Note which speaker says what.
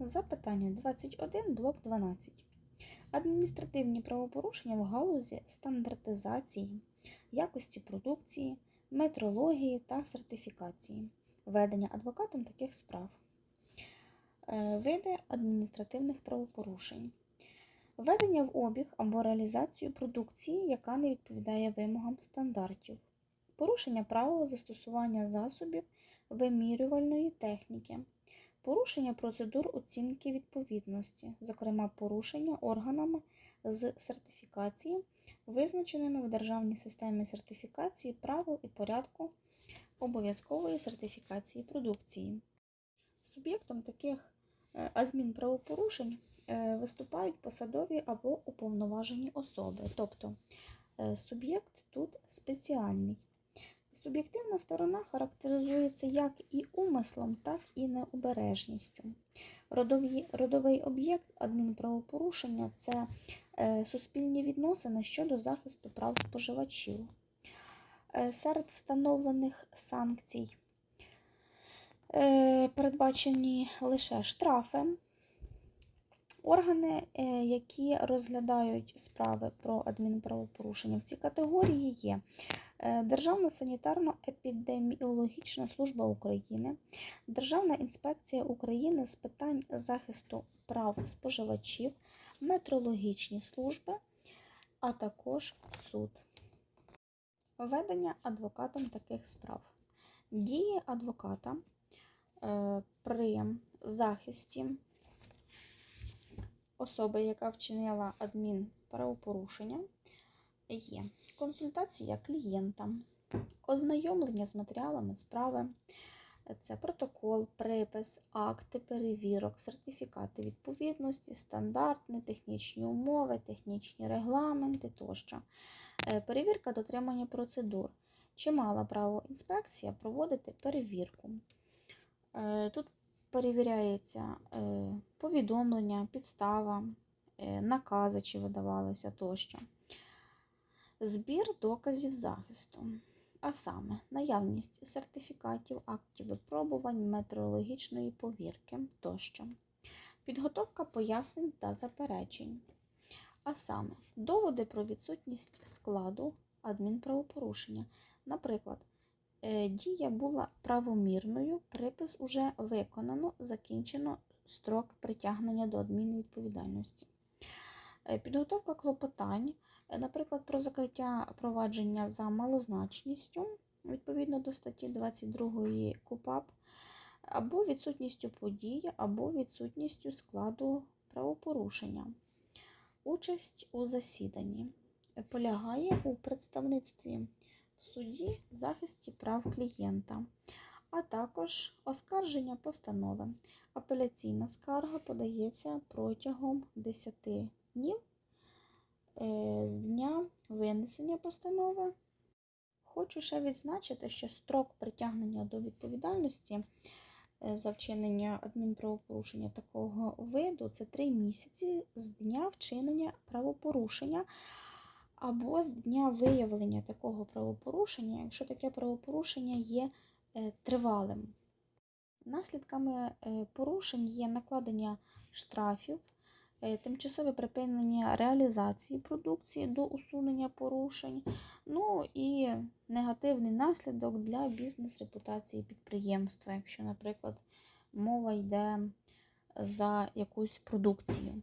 Speaker 1: Запитання 21, блок 12. Адміністративні правопорушення в галузі стандартизації, якості продукції, метрології та сертифікації. Ведення адвокатом таких справ. Е, Види адміністративних правопорушень. Введення в обіг або реалізацію продукції, яка не відповідає вимогам стандартів. Порушення правил застосування засобів вимірювальної техніки. Порушення процедур оцінки відповідності, зокрема порушення органами з сертифікації, визначеними в Державній системі сертифікації правил і порядку обов'язкової сертифікації продукції. Суб'єктом таких е, адмінправопорушень е, виступають посадові або уповноважені особи, тобто е, суб'єкт тут спеціальний. Суб'єктивна сторона характеризується як і умислом, так і необережністю. Родові, родовий об'єкт адмінправопорушення це е, суспільні відносини щодо захисту прав споживачів. Е, серед встановлених санкцій е, передбачені лише штрафи. Органи, е, які розглядають справи про адмінправопорушення в цій категорії є е, Державна санітарно-епідеміологічна служба України, Державна інспекція України з питань захисту прав споживачів, метрологічні служби, а також суд. Ведення адвокатом таких справ. Дії адвоката е, при захисті особи, яка вчинила адмінправопорушення, є консультація клієнта, ознайомлення з матеріалами справи, це протокол, припис, акти перевірок, сертифікати відповідності, стандартні, технічні умови, технічні регламенти тощо. Е, Перевірка дотримання процедур. Чи мала право інспекція проводити перевірку? Е, Тут перевіряється е, повідомлення, підстава, е, накази, чи видавалися тощо. Збір доказів захисту, а саме наявність сертифікатів, актів випробувань, метеорологічної повірки тощо. Підготовка пояснень та заперечень, а саме доводи про відсутність складу адмінправопорушення. Наприклад, дія була правомірною, припис уже виконано, закінчено строк притягнення до адмінвідповідальності. Е, Підготовка клопотань, е, наприклад, про закриття провадження за малозначністю відповідно до статті 22 КУПАП, або відсутністю події, або відсутністю складу правопорушення. Участь у засіданні полягає у представництві в суді захисті прав клієнта, а також оскарження постанови. Апеляційна скарга подається протягом 10 днів е, з дня винесення постанови. Хочу ще відзначити, що строк притягнення до відповідальності е, за вчинення адмінправопорушення такого виду це 3 місяці з дня вчинення правопорушення або з дня виявлення такого правопорушення, якщо таке правопорушення є е, тривалим. Наслідками е, порушень є накладення штрафів, е, тимчасове припинення реалізації продукції до усунення порушень, ну і негативний наслідок для бізнес-репутації підприємства, якщо, наприклад, мова йде за якусь продукцію.